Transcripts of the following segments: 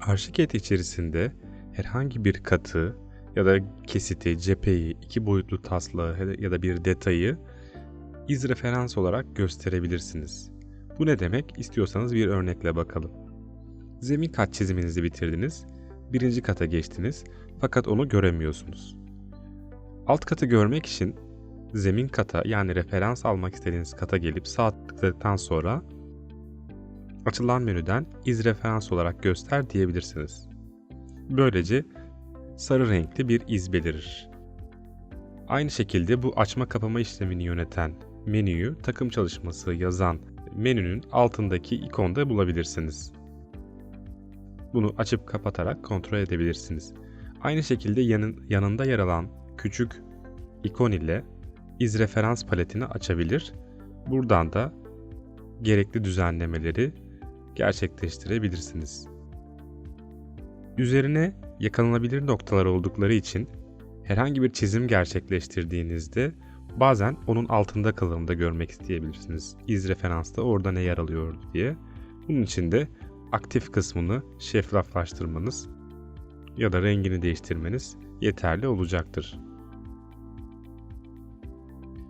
Arşiket içerisinde herhangi bir katı ya da kesiti, cepheyi, iki boyutlu taslağı ya da bir detayı iz referans olarak gösterebilirsiniz. Bu ne demek? İstiyorsanız bir örnekle bakalım. Zemin kat çiziminizi bitirdiniz. Birinci kata geçtiniz fakat onu göremiyorsunuz. Alt katı görmek için zemin kata yani referans almak istediğiniz kata gelip sağ tıkladıktan sonra açılan menüden iz referans olarak göster diyebilirsiniz. Böylece sarı renkli bir iz belirir. Aynı şekilde bu açma kapama işlemini yöneten menüyü takım çalışması yazan menünün altındaki ikonda bulabilirsiniz. Bunu açıp kapatarak kontrol edebilirsiniz. Aynı şekilde yanın, yanında yer alan küçük ikon ile iz referans paletini açabilir. Buradan da gerekli düzenlemeleri gerçekleştirebilirsiniz. Üzerine yakalanabilir noktalar oldukları için herhangi bir çizim gerçekleştirdiğinizde bazen onun altında kalanını da görmek isteyebilirsiniz. İz referansta orada ne yer alıyor diye. Bunun için de aktif kısmını şeffaflaştırmanız ya da rengini değiştirmeniz yeterli olacaktır.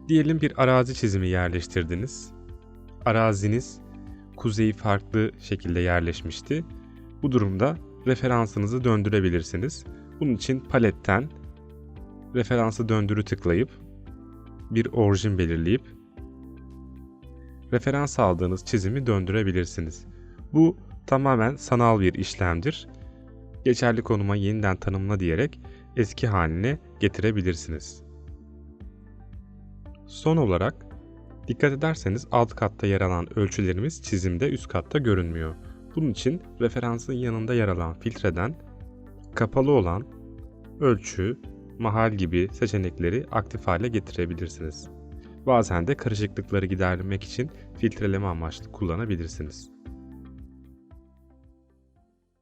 Diyelim bir arazi çizimi yerleştirdiniz. Araziniz kuzeyi farklı şekilde yerleşmişti. Bu durumda referansınızı döndürebilirsiniz. Bunun için paletten referansı döndürü tıklayıp bir orijin belirleyip referans aldığınız çizimi döndürebilirsiniz. Bu tamamen sanal bir işlemdir. Geçerli konuma yeniden tanımla diyerek eski haline getirebilirsiniz. Son olarak dikkat ederseniz alt katta yer alan ölçülerimiz çizimde üst katta görünmüyor. Bunun için referansın yanında yer alan filtreden kapalı olan ölçü, mahal gibi seçenekleri aktif hale getirebilirsiniz. Bazen de karışıklıkları gidermek için filtreleme amaçlı kullanabilirsiniz.